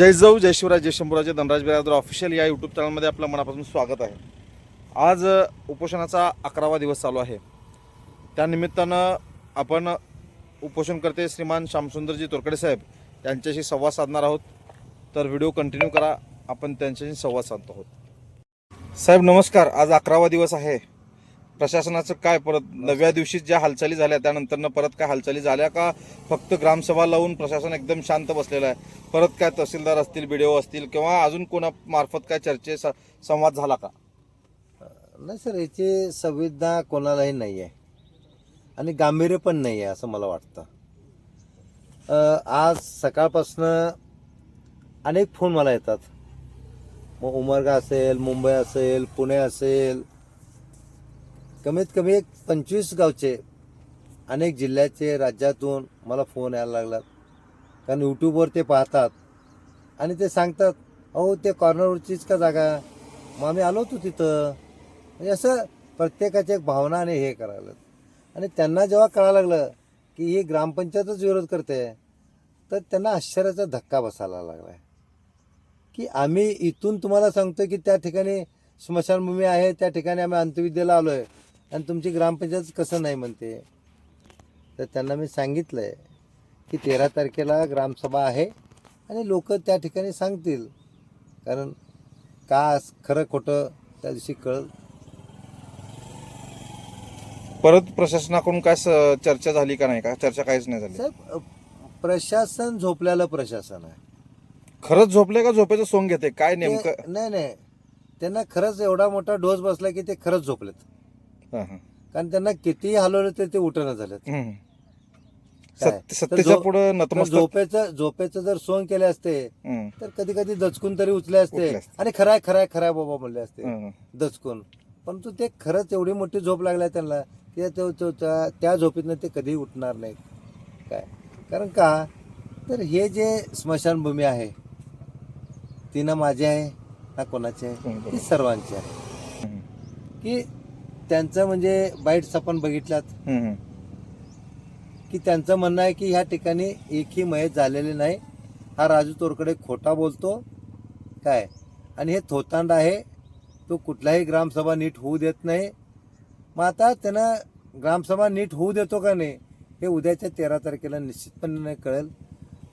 जय जाऊ जय शिवराज जय शंभूराजे धनराज बिराजदार ऑफिशियल या यूट्यूब चॅनलमध्ये आपलं मनापासून स्वागत आहे. आज उपोषणाचा अकरावा दिवस चालू आहे. त्यानिमित्तानं आपण उपोषणकर्ते श्रीमान श्यामसुंदरजी तोरकडे साहेब यांच्याशी संवाद साधणार आहोत. तर व्हिडिओ कंटिन्यू करा आपण त्यांच्याशी संवाद साधतो आहोत. साहेब नमस्कार. आज अकरावा दिवस आहे. प्रशासनाचं काय परत नव्या दिवशी ज्या हालचाली झाल्या त्यानंतरनं परत काय हालचाली झाल्या का? फक्त ग्रामसभा लावून प्रशासन एकदम शांत बसलेलं आहे. परत काय तहसीलदार असतील बी असतील किंवा अजून कोणामार्फत काय चर्चे स- संवाद झाला का? नाही सर याची संवेदना कोणालाही नाही आहे आणि गांभीर्य पण नाही आहे असं मला वाटतं. आज सकाळपासनं अनेक फोन मला येतात. मग उमरगा असेल मुंबई असेल पुणे असेल कमीत कमी एक पंचवीस गावचे अनेक जिल्ह्याचे राज्यातून मला फोन यायला लागलात. कारण यूट्यूबवर ते पाहतात. आणि ते सांगतात अहो ते कॉर्नरवरचीच का जागा? मग आम्ही आलो होतो तिथं. म्हणजे असं प्रत्येकाची एक भावना आणि हे करायला लागलं. आणि त्यांना जेव्हा कळायला लागलं की ही ग्रामपंचायतच विरोध करते तर त्यांना आश्चर्याचा धक्का बसायला लागला की आम्ही इथून तुम्हाला सांगतो की त्या ठिकाणी स्मशानभूमी आहे त्या ठिकाणी आम्ही अंत्यविद्येला आलो आहे आणि तुमची ग्रामपंचायत कसं नाही म्हणते? तर त्यांना मी सांगितलं आहे की तेरा तारखेला ग्रामसभा आहे आणि लोक त्या ठिकाणी सांगतील. कारण का खरं खोटं त्या दिवशी कळल? परत प्रशासनाकडून काय चर्चा झाली का नाही? का चर्चा काहीच नाही झाली? साहेब प्रशासन झोपल्यालं प्रशासन आहे. खरंच झोपले का झोपेचं सोंग घेते? काय नेमकं? नाही नाही. त्यांना खरंच एवढा मोठा डोस बसला की ते खरंच झोपलेत. कारण त्यांना कितीही हलवलं तर ते उठणं झालेत हम्म. काय? सत्य- तर सत्तेच्या झो- पुढे तर नतमस्तक झोपेचं झोपेचं जर सोंग केले असते. तर कधी कधी दचकून तरी उचले असते. आणि खराय खराय खराय बाबा म्हणले असते. दचकून परंतु ते खरंच एवढी मोठी झोप लागल्या त्यांना की तो- त्या- झोपेतनं ते कधीही उठणार नाहीत काय कारण का तर हे जे स्मशानभूमी आहे ती ना माझी आहे ना कोणाची आहे ती सर्वांची आहे. की त्यांचं म्हणजे बाईट्स आपण बघितल्यात. हम्म. की त्यांचं म्हणणं आहे की ह्या ठिकाणी एकही मयत झालेली नाही. हा राजू तोरकडे खोटा बोलतो. काय? आणि हे थोतांड आहे. तो कुठलाही ग्रामसभा नीट होऊ देत नाही. मग आता त्यानं ग्रामसभा नीट होऊ देतो का नाही हे उद्याच्या तेरा तारखेला निश्चितपणे कळेल.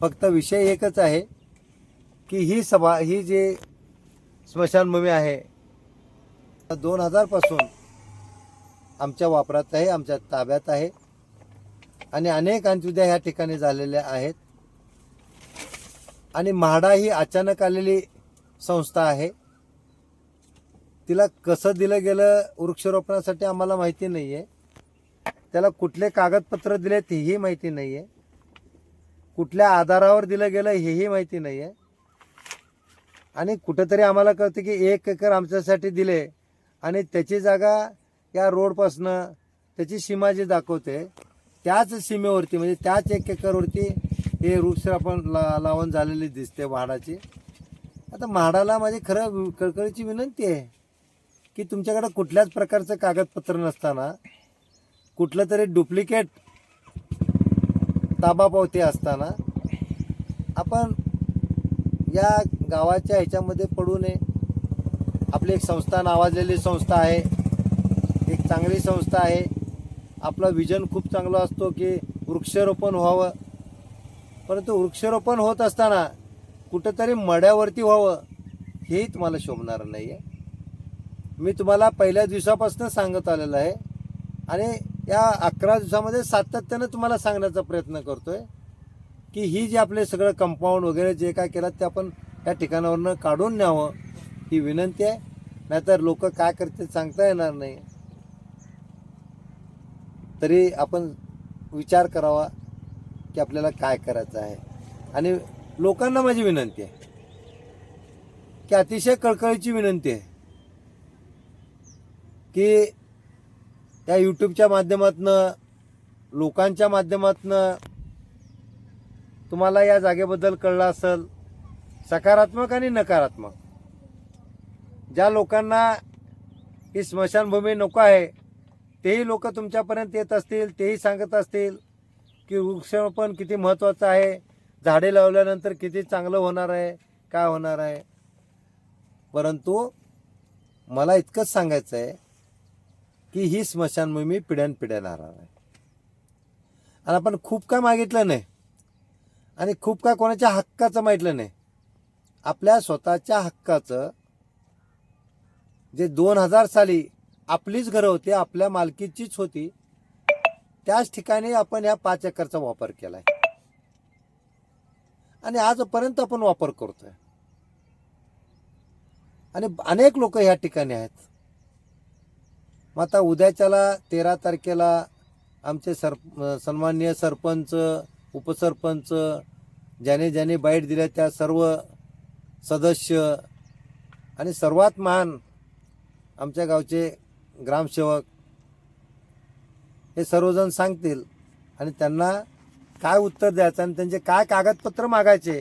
फक्त विषय एकच आहे की ही सभा ही जी स्मशानभूमी आहे दोन हजारपासून आमच्या वापरात आहे आमच्या ताब्यात आहे. आणि अनेक अंत्युद्या ह्या ठिकाणी झालेल्या आहेत. आणि म्हाडा ही अचानक आलेली संस्था आहे. तिला कसं दिलं गेलं वृक्षारोपणासाठी आम्हाला माहिती नाही आहे त्याला कुठले कागदपत्र दिले तेही माहिती नाही आहे कुठल्या आधारावर दिलं गेलं हेही माहिती नाही आहे आणि कुठंतरी आम्हाला कळतं की एक एकर आमच्यासाठी दिले आणि त्याची जागा त्या रोडपासनं त्याची सीमा जी दाखवते त्याच सीमेवरती म्हणजे त्याच एक एकरवरती हे वृक्ष आपण ला लावून झालेली दिसते म्हाडाची. आता म्हाडाला माझी खरं कळकळीची विनंती आहे की तुमच्याकडं कुठल्याच प्रकारचं कागदपत्र नसताना कुठलं तरी डुप्लिकेट ताबा पावती असताना आपण या गावाच्या ह्याच्यामध्ये पडू नये. आपली एक संस्था नावाजलेली संस्था आहे. एक चांगली संस्था आहे. आपला विजन खूप चांगला असतो की वृक्षारोपण व्हावं. परंतु वृक्षारोपण होत असताना कुठंतरी मड्यावरती व्हावं हेही तुम्हाला शोभणार नाही आहे मी तुम्हाला पहिल्या दिवसापासून सांगत आलेलं आहे. आणि या अकरा दिवसामध्ये सातत्यानं तुम्हाला सांगण्याचा प्रयत्न करतो आहे की ही जी आपले सगळं कंपाऊंड वगैरे जे काय केलं ते आपण त्या ठिकाणावरनं काढून न्यावं ही विनंती आहे. नाहीतर लोक काय करते सांगता येणार नाही. तरी आपण विचार करावा की आपल्याला काय करायचं आहे. आणि लोकांना माझी विनंती आहे की अतिशय कळकळीची विनंती आहे की त्या यूट्यूबच्या माध्यमातनं लोकांच्या माध्यमातनं तुम्हाला या जागेबद्दल कळलं असेल सकारात्मक आणि नकारात्मक. ज्या लोकांना ही स्मशानभूमी नको आहे तेही लोक तुमच्यापर्यंत येत असतील तेही सांगत असतील की वृक्षारोपण किती महत्त्वाचं आहे. झाडे लावल्यानंतर किती चांगलं होणार आहे काय होणार आहे. परंतु मला इतकंच सांगायचं आहे की ही स्मशानभूमी पिढ्यानपिढ्या राहणार आहे. आणि आपण खूप काय मागितलं नाही. आणि खूप काय कोणाच्या हक्काचं मागितलं नाही. आपल्या स्वतःच्या हक्काचं जे दोन हजार साली आपलीच घरं होती आपल्या मालकीचीच होती. त्याच ठिकाणी आपण या पाच एकरचा वापर केलाय. आणि आजपर्यंत आपण वापर करतोय. आणि अनेक लोक ह्या ठिकाणी आहेत. मग आता उद्याच्याला तेरा तारखेला आमचे सर सन्माननीय सरपंच उपसरपंच ज्याने ज्याने बाईट दिल्या त्या सर्व सदस्य आणि सर्वात महान आमच्या गावचे ग्रामसेवक हे सर्वजण सांगतील आणि त्यांना काय उत्तर द्यायचं आणि त्यांचे काय कागदपत्र मागायचे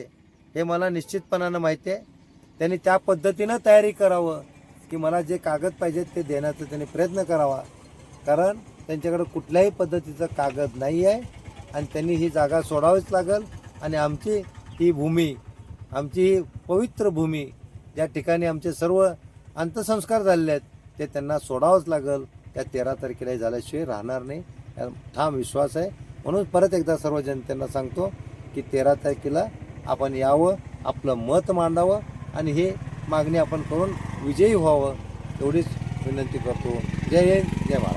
हे मला निश्चितपणानं माहिती आहे. त्यांनी त्या पद्धतीनं तयारी करावं की मला जे कागद पाहिजेत ते देण्याचा त्यांनी प्रयत्न करावा. कारण त्यांच्याकडे कुठल्याही पद्धतीचं कागद नाही आहे आणि त्यांनी ही जागा सोडावीच लागेल आणि आमची ही भूमी आमची ही पवित्र भूमी ज्या ठिकाणी आमचे सर्व अंत्यसंस्कार झालेले आहेत ते त्यांना सोडावंच लागेल. त्या तेरा तारखेला झाल्याशिवाय राहणार नाही. ठाम विश्वास आहे. म्हणून परत एकदा सर्व जनतेला सांगतो की तेरा तारखेला आपण यावं आपलं मत मांडावं आणि हे मागणी आपण करून विजयी व्हावं एवढीच विनंती करतो. जय हिंद जय महाराज